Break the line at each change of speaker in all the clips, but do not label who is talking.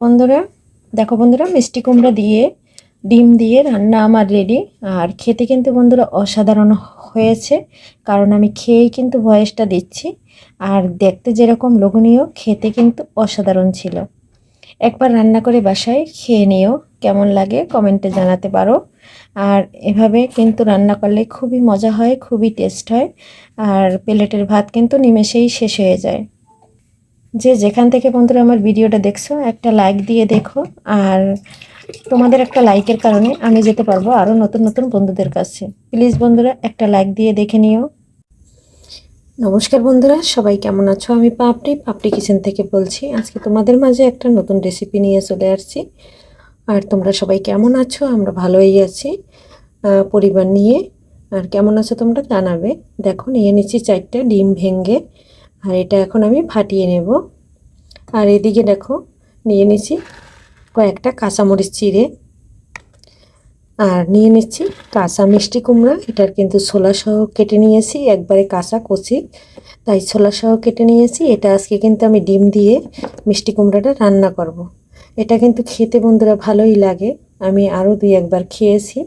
বন্ধুরা, দেখো বন্ধুরা, মিষ্টি কুমড়া দিয়ে, ডিম দিয়ে রান্না আমার রেডি আর খেতে কিন্তু বন্ধুরা অসাধারণ হয়েছে, কারণ আমি খেয়েই কিন্তু ভয়েসটা দিচ্ছি। আর দেখতে যেরকম লোভনীয়, খেতে কিন্তু অসাধারণ ছিল। একবার রান্না করে বাসায় খেয়ে নিও, কেমন লাগে কমেন্টে জানাতে পারো। আর এভাবে কিন্তু রান্না করলে খুবই মজা হয়, খুবই টেস্ট হয়। আর প্লেটের ভাত কিন্তু নিমেষেই শেষ হয়ে যায়। যে যেখান থেকে বন্ধুরা আমার ভিডিওটা দেখছ, একটা লাইক দিয়ে দেখো। আর তোমাদের একটা লাইকের কারণে আমি যেতে পারব আরও নতুন নতুন বন্ধুদের কাছে। প্লিজ বন্ধুরা, একটা লাইক দিয়ে দেখে নিও। নমস্কার বন্ধুরা, সবাই কেমন আছো? আমি পাপড়ি পাপড়ি কিচেন থেকে বলছি। আজকে তোমাদের মাঝে একটা নতুন রেসিপি নিয়ে চলে আসছি। আর তোমরা সবাই কেমন আছো? আমরা ভালোই আছি। পরিবার নিয়ে। আর কেমন আছো তোমরা জানাবে। দেখো, নিয়ে নিচ্ছি চারটা ডিম ভেঙে। আর এটা এখন আমি ফাটিয়ে নেব। আর এদিকে দেখো, নিয়ে নিচ্ছি কয়েকটা কাঁচামরিচ চিড়ে। আর নিয়ে নিচ্ছি কাঁচা মিষ্টি কুমড়া, এটার কিন্তু ছোলা সহ কেটে নিয়েছি, একবারে কাঁচা কচি। তাই ছোলা সহ কেটে নিয়েছি, এটা আজকে কিন্তু আমি ডিম দিয়ে মিষ্টি কুমড়াটা রান্না করব। এটা কিন্তু খেতে বন্ধুরা ভালোই লাগে, আমি আরও দুই একবার খেয়েছি।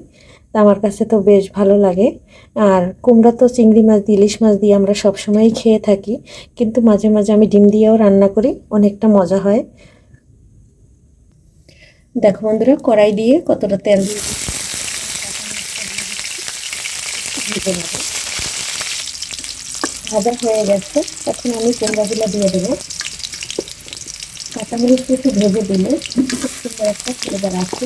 তা আমার কাছে তো বেশ ভালো লাগে। আর কুমড়া তো চিংড়ি মাছ দিয়ে, ইলিশ মাছ দিয়ে আমরা সবসময়ই খেয়ে থাকি। কিন্তু মাঝে মাঝে আমি ডিম দিয়েও রান্না করি, অনেকটা মজা হয়। দেখো বন্ধুরা, কড়াই দিয়ে কতটা তেল দিয়ে ভাজা হয়ে গেছে, এখন আমি কুমড়াগুলো দিয়ে দেবো। কাঁচামরিচ একটু ভেজে দিলে সুন্দর একটা ফ্লেভার আছে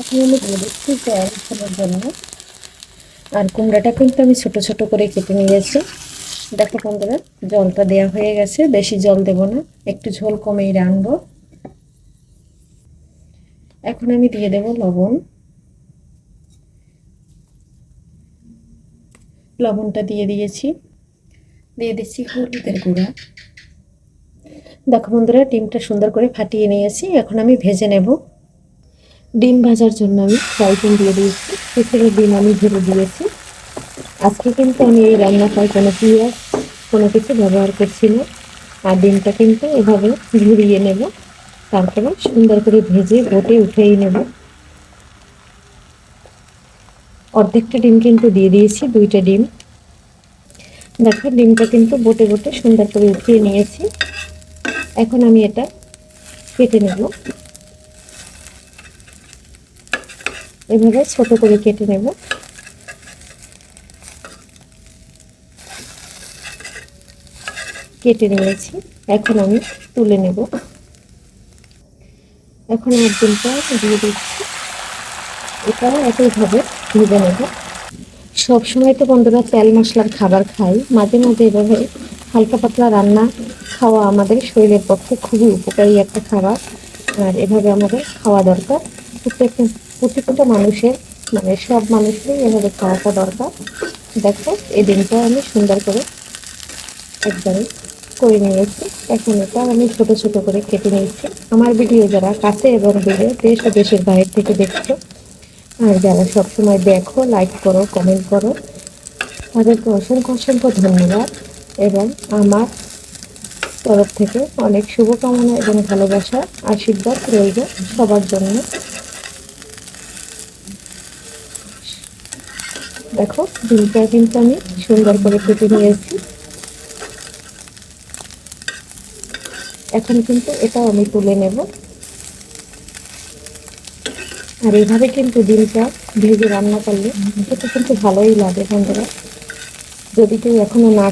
আমি দিয়ে দিচ্ছি জল ফোটার জন্য। আর কুমড়াটা কিন্তু আমি ছোট ছোট করে কেটে নিয়েছি। দেখো বন্ধুরা, জলটা দেওয়া হয়ে গেছে। বেশি জল দেব না, একটু ঝোল কমেই রানবো এখন আমি দিয়ে দেব লবণ। লবণটা দিয়ে দিয়েছি। দিয়ে দিচ্ছি হলুদের গুঁড়া। দেখো বন্ধুরা, ডিমটা সুন্দর করে ফাটিয়ে নিয়েছি। এখন আমি ভেজে নেব। ডিম ভাজার জন্য আমি ফ্রাই প্যান দিয়ে দিয়েছি। সেখানে ডিম আমি ভেজে দিয়েছি। আজকে কিন্তু আমি এই রান্নাটায় কোনো পেঁয়াজ, কোনো কিছু ব্যবহার করছি না। আর ডিমটা কিন্তু এভাবে ঘুরিয়ে নেব। তারপরে সুন্দর করে ভেজে গোটে উঠেই নেব। অর্ধেকটা ডিম কিন্তু দিয়ে দিয়েছি, দুইটা ডিম। দেখো, ডিমটা কিন্তু বোটে বোটে সুন্দর করে উঠিয়ে নিয়েছি। এখন আমি এটা কেটে নেব। এভাবে ছোট করে কেটে নেব। কেটে নিয়েছি। এখন আমি তুলে নেব। এখন ডিমটা দিয়ে দিচ্ছি। এটাও একইভাবে ভেজে নেব। সবসময় তো বন্ধুরা তেল মশলার খাবার খাই। মাঝে মাঝে এভাবে হালকা পাতলা রান্না খাওয়া আমাদের শরীরের পক্ষে খুবই উপকারী একটা খাবার। আর এভাবে আমাদের খাওয়া দরকার। প্রত্যেকটা প্রত্যেকটা মানুষের মানে সব মানুষেরই এভাবে খাওয়াটা দরকার। দেখো এই দিনটা আমি সুন্দর করে একবারে করে নিয়েছি। এখন এটা আমি ছোট ছোট করে কেটে নিয়েছি। আমার ভিডিও যারা কাছে এবং দূরে, দেশ ও দেশের বাইরে থেকে দেখছ, আর যারা সবসময় দেখো লাইক করো কমেন্ট করো, তাদেরকে অসংখ্য অসংখ্য ধন্যবাদ এবং আমার তরফ থেকে অনেক শুভকামনা এবং ভালোবাসা, আশীর্বাদ রইল সবার জন্য। দেখো ডিমটা কিন্তু আমি সুন্দর করে কেটে নিয়েছি। এখন কিন্তু এটাও আমি তুলে নেব। আর এইভাবে কিন্তু ডিমটা ভেজে রান্না করলে এটা কিন্তু ভালোই লাগে বন্ধুরা। যদি কেউ এখনও না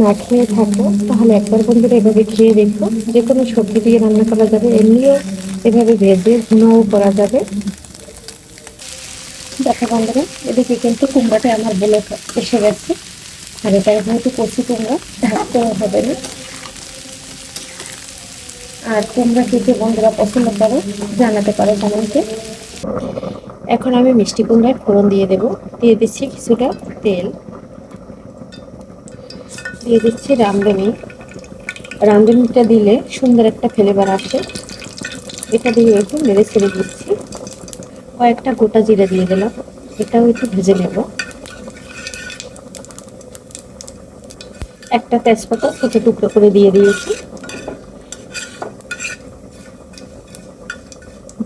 না খেয়ে থাকো, তাহলে একবার বন্ধুরা এভাবে খেয়ে দেখো। যে কোনো সবজি দিয়ে রান্না করা যাবে, এমনিও এভাবে ভেজে ভুনাও করা যাবে। দেখো বন্ধুরা, এদিকে কিন্তু কুমড়াটা আমার বলে এসে গেছে। আর এটা যেহেতু কচি কুমড়া ঢাকতেও হবে না। আর তোমরা কে কে বন্ধুরা পছন্দ করো, জানাতে পারো কমেন্টে। এখন আমি মিষ্টি কুমড়ায় ফোড়ন দিয়ে দেব। দিয়ে দিচ্ছি কিছুটা তেল। দিয়ে দিচ্ছি রামধনি রামধনিটা দিলে সুন্দর একটা ফ্লেভার আসে। এটা দিয়ে একটু নেড়ে ছেড়ে দিচ্ছি। কয়েকটা গোটা জিরে দিয়ে দিলাম। এটাও একটু ভেজে নেব। একটা তেজপাতা ছোট টুকরো করে দিয়ে দিয়েছি।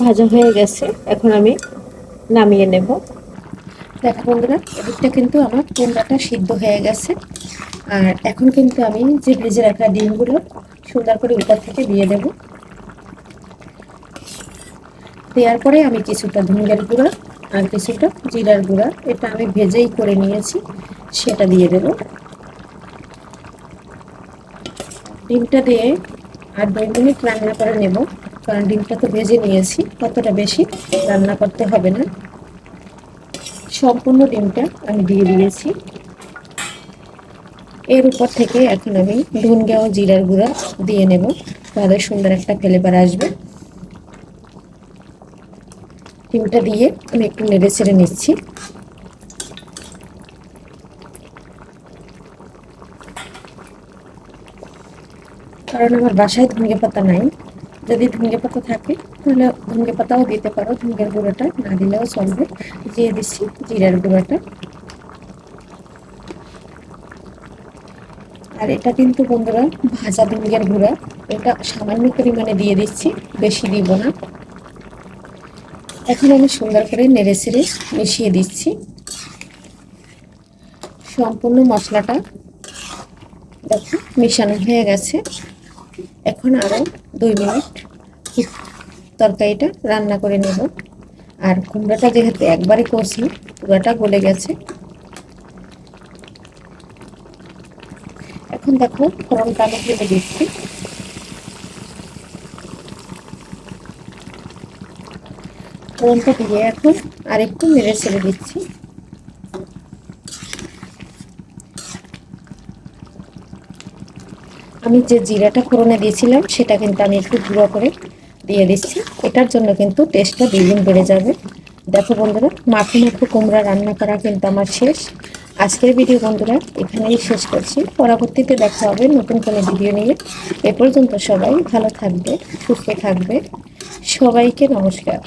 ভাজা হয়ে গেছে। এখন আমি নামিয়ে নেব। দেখো বন্ধুরা, এদিকটা কিন্তু আমার কুমড়াটা সিদ্ধ হয়ে গেছে। আর এখন কিন্তু আমি যে ভেজে রাখা ডিমগুলো সুন্দর করে উপর থেকে দিয়ে দেব। দেওয়ার পরে আমি কিছুটা ধনিয়ার গুঁড়া আর কিছুটা জিরার গুঁড়া, এটা আমি ভেজেই করে নিয়েছি, সেটা দিয়ে দেব। ডিমটা দিয়ে আর দুই মিনিট রান্না করে নেব, কারণ ডিমটা তো ভেজে নিয়েছি কতটা বেশি রান্না করতে হবে না। সম্পূর্ণ ডিমটা আমি দিয়ে দিয়েছি। এর উপর থেকে এখন আমি ধুনগা ও জিরার গুঁড়া দিয়ে নেব, তাহলে সুন্দর একটা ফ্লেভার আসবে। ডিমটা দিয়ে আমি একটু নেড়ে ছেড়ে নিচ্ছি। কারণ আমার বাসায় ধনিয়া পাতা নাই। যদি ধনিয়া পাতা থাকে, তাহলে ধনিয়া পাতাও দিতে পারো। ধনিয়ার গুঁড়োটা না দিলেও চলবে। দিয়ে দিচ্ছি জিরার গুঁড়োটা। আর এটা কিন্তু বন্ধুরা ভাজা ধনিয়ার গুঁড়া। এটা সামান্য পরিমাণে দিয়ে দিচ্ছি, বেশি দিব না। এখন আমি সুন্দর করে নেড়ে ছেড়ে মিশিয়ে দিচ্ছি। সম্পূর্ণ মশলাটা দেখো মিশানো হয়ে গেছে। এখন আরও দুই মিনিট তরকারিটা রান্না করে নেব। আর কুমড়াটা যেহেতু একবারে করছি, পুরোটা গলে গেছে। এখন দেখো ফোড়নটা আমি ফেলে দিচ্ছি। ফোড়নটা দিয়ে এখন আর একটু নেড়ে ছেড়ে দিচ্ছি। আমি যে জিরাটা ফোড়নে দিয়েছিলাম, সেটা কিন্তু আমি একটু গুঁড়ো করে দিয়ে দিচ্ছি। এটার জন্য কিন্তু টেস্টটা দ্বিগুণ বেড়ে যাবে। দেখো বন্ধুরা, মাখো মাখো কুমড়া রান্না করা কিন্তু আমার শেষ। আজকের ভিডিও বন্ধুরা, এখানেই শেষ করছি। পরবর্তীতে দেখা হবে নতুন কোনো ভিডিও নিয়ে। এ পর্যন্ত সবাই ভালো থাকবে, সুস্থ থাকবে। সবাইকে নমস্কার।